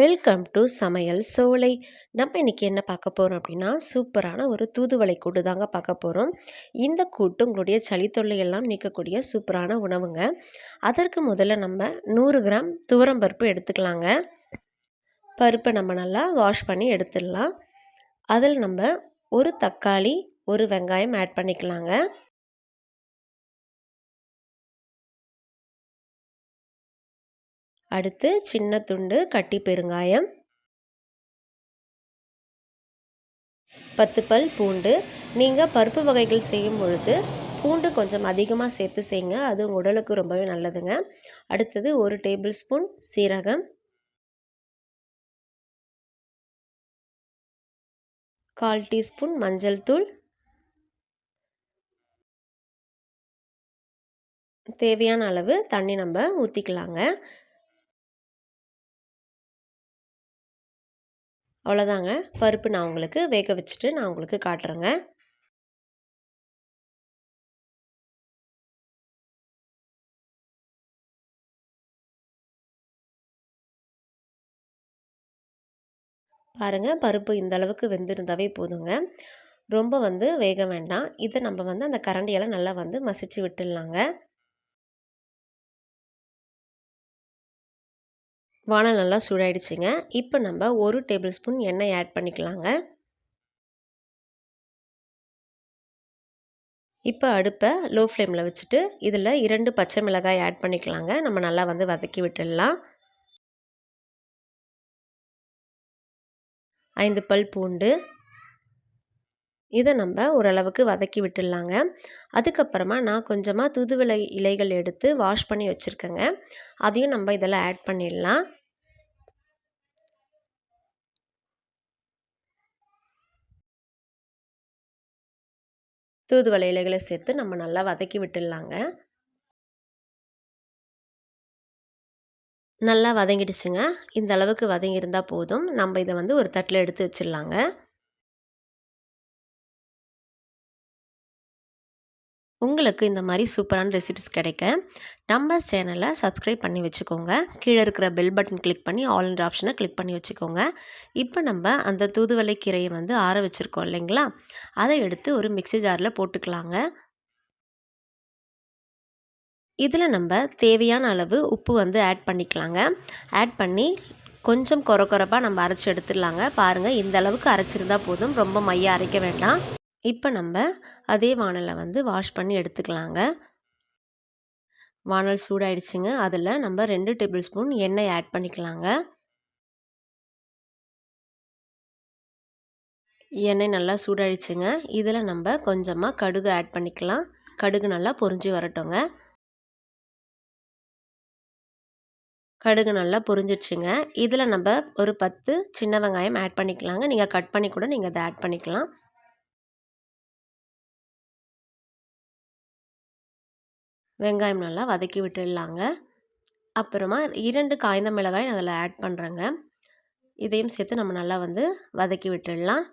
Welcome to சமையல் சோலை. நம்ம இன்றைக்கி என்ன பார்க்க போகிறோம் அப்படின்னா சூப்பரான ஒரு தூதுவளை கூட்டு தாங்க பார்க்க போகிறோம் இந்த கூட்டு உங்களுடைய சளி தொல்லையெல்லாம் நீக்கக்கூடிய சூப்பரான உணவுங்க. அதற்கு முதல்ல நம்ம நூறு கிராம் துவரம் பருப்பு எடுத்துக்கலாங்க. பருப்பை நம்ம நல்லா வாஷ் பண்ணி எடுத்துடலாம். அதில் நம்ம ஒரு தக்காளி ஒரு வெங்காயம் ஆட் பண்ணிக்கலாங்க. அடுத்து சின்ன துண்டு கட்டி பெருங்காயம். பத்து பல் பூண்டு. நீங்கள் பருப்பு வகைகள் செய்யும் பொழுது பூண்டு கொஞ்சம் அதிகமாக சேர்த்து செய்யுங்க. அது உடலுக்கு ரொம்பவே நல்லதுங்க. அடுத்தது ஒரு டேபிள் ஸ்பூன் சீரகம். கால் டீஸ்பூன் மஞ்சள் தூள். தேவையான அளவு தண்ணி நம்ம ஊற்றிக்கலாங்க அவ்வளோதாங்க. பருப்பு நான் உங்களுக்கு வேக வச்சுட்டு நான் உங்களுக்கு காட்டுறேங்க. பாருங்கள் பருப்பு இந்த அளவுக்கு வெந்திருந்தாவே போதுங்க. ரொம்ப வந்து வேக வேண்டாம். இதை நம்ம வந்து அந்த கரண்டியெல்லாம் நல்லா வந்து மசிச்சு விட்டுடலாங்க. வானல் நல்லா சூடாயிடுச்சுங்க. இப்போ நம்ம ஒரு டேபிள் ஸ்பூன் எண்ணெய் ஆட் பண்ணிக்கலாங்க. இப்போ அடுப்பை லோ ஃப்ளேமில் வச்சுட்டு இதில் இரண்டு பச்சை மிளகாய் ஆட் பண்ணிக்கலாங்க. நம்ம நல்லா வந்து வதக்கி விட்டுடலாம். ஐந்து பல் பூண்டு. இதை நம்ம ஓரளவுக்கு வதக்கி விட்டுடலாங்க. அதுக்கப்புறமா நான் கொஞ்சமாக தூதுவளை இலைகள் எடுத்து வாஷ் பண்ணி வச்சுருக்கேங்க. அதையும் நம்ம இதெல்லாம் ஆட் பண்ணிடலாம். தூதுவளை இலைகளை சேர்த்து நம்ம நல்லா வதக்கி விட்டுடலாங்க. நல்லா வதங்கிடுச்சுங்க. இந்த அளவுக்கு வதங்கியிருந்தால் போதும். நம்ம இதை வந்து ஒரு தட்டில் எடுத்து வச்சிடலாங்க. உங்களுக்கு இந்த மாதிரி சூப்பரான ரெசிபிஸ் கிடைக்க நம்ம சேனலை சப்ஸ்கிரைப் பண்ணி வச்சுக்கோங்க. கீழே இருக்கிற பெல் பட்டன் கிளிக் பண்ணி ஆல் அண்ட் ஆப்ஷனை கிளிக் பண்ணி வச்சுக்கோங்க. இப்போ நம்ம அந்த தூதுவளை கீரையை வந்து ஆற வச்சுருக்கோம் இல்லைங்களா? அதை எடுத்து ஒரு மிக்சி ஜாரில் போட்டுக்கலாங்க. இதில் நம்ம தேவையான அளவு உப்பு வந்து ஆட் பண்ணிக்கலாங்க. ஆட் பண்ணி கொஞ்சம் குறை குறைப்பாக நம்ம அரைச்சி எடுத்துடலாங்க. பாருங்கள் இந்த அளவுக்கு அரைச்சிருந்தால் போதும். ரொம்ப மைய அரைக்க வேண்டாம். இப்போ நம்ம அதே வானலை வந்து வாஷ் பண்ணி எடுத்துக்கலாங்க. வானல் சூடாயிடுச்சுங்க. அதில் நம்ம ரெண்டு டேபிள் ஸ்பூன் எண்ணெய் ஆட் பண்ணிக்கலாங்க. எண்ணெய் நல்லா சூடாயிடுச்சுங்க. இதில் நம்ம கொஞ்சமாக கடுகு ஆட் பண்ணிக்கலாம். கடுகு நல்லா பொறிஞ்சு வரட்டுங்க. கடுகு நல்லா பொரிஞ்சிடுச்சுங்க இதில் நம்ம ஒரு பத்து சின்ன வெங்காயம் ஆட் பண்ணிக்கலாங்க. நீங்கள் கட் பண்ணி கூட நீங்கள் அதை ஆட் பண்ணிக்கலாம். வெங்காயம் நல்லா வதக்கி விட்டுடலாங்க. அப்புறமா இரண்டு காய்ந்த மிளகாய் அதில் ஆட் பண்ணுறேங்க இதையும் சேர்த்து நம்ம நல்லா வந்து வதக்கி விட்டுடலாம்.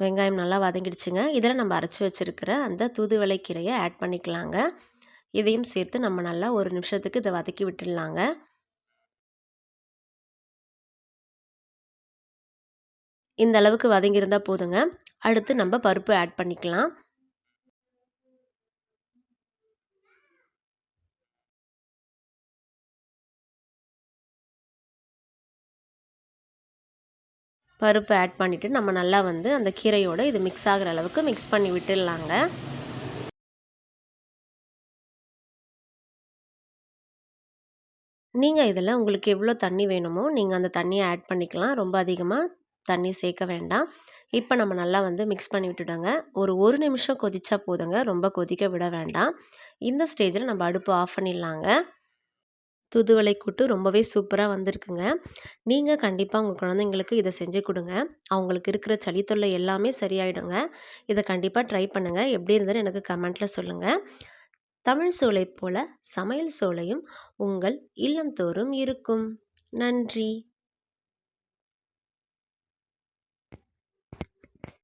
வெங்காயம் நல்லா வதங்கிடுச்சுங்க. இதில் நம்ம அரைச்சி வச்சுருக்கிற அந்த தூதுவளை கீரையை ஆட் பண்ணிக்கலாங்க. இதையும் சேர்த்து நம்ம நல்லா ஒரு நிமிஷத்துக்கு இதை வதக்கி விட்டுடலாங்க. இந்த அளவுக்கு வதங்கியிருந்தால் போதுங்க. அடுத்து நம்ம பருப்பு ஆட் பண்ணிக்கலாம். பருப்பு ஆட் பண்ணிவிட்டு நம்ம நல்லா வந்து அந்த கீரையோடு இது மிக்ஸ் ஆகிற அளவுக்கு மிக்ஸ் பண்ணி விட்டுடலாங்க. நீங்கள் இதில் உங்களுக்கு எவ்வளோ தண்ணி வேணுமோ நீங்கள் அந்த தண்ணியை ஆட் பண்ணிக்கலாம். ரொம்ப அதிகமாக தண்ணி சேர்க்க வேண்டாம். இப்போ நம்ம நல்லா வந்து மிக்ஸ் பண்ணி விட்டுடுங்க. ஒரு ஒரு நிமிஷம் கொதிச்சா போதுங்க. ரொம்ப கொதிக்க விட வேண்டாம். இந்த ஸ்டேஜில் நம்ம அடுப்பு ஆஃப் பண்ணிடலாங்க. தூதுவளை கூட்டு ரொம்பவே சூப்பராக வந்திருக்குங்க. நீங்கள் கண்டிப்பாக உங்கள் குழந்தைங்களுக்கு இதை செஞ்சு கொடுங்க. அவங்களுக்கு இருக்கிற சளி தொல்லை எல்லாமே சரியாயிடுங்க. இதை கண்டிப்பாக ட்ரை பண்ணுங்கள் எப்படி இருந்ததுன்னு எனக்கு கமெண்ட்டில் சொல்லுங்கள் தமிழ் சோலை போல சமையல் சோலையும் உங்கள் இல்லம் தோறும் இருக்கும். நன்றி.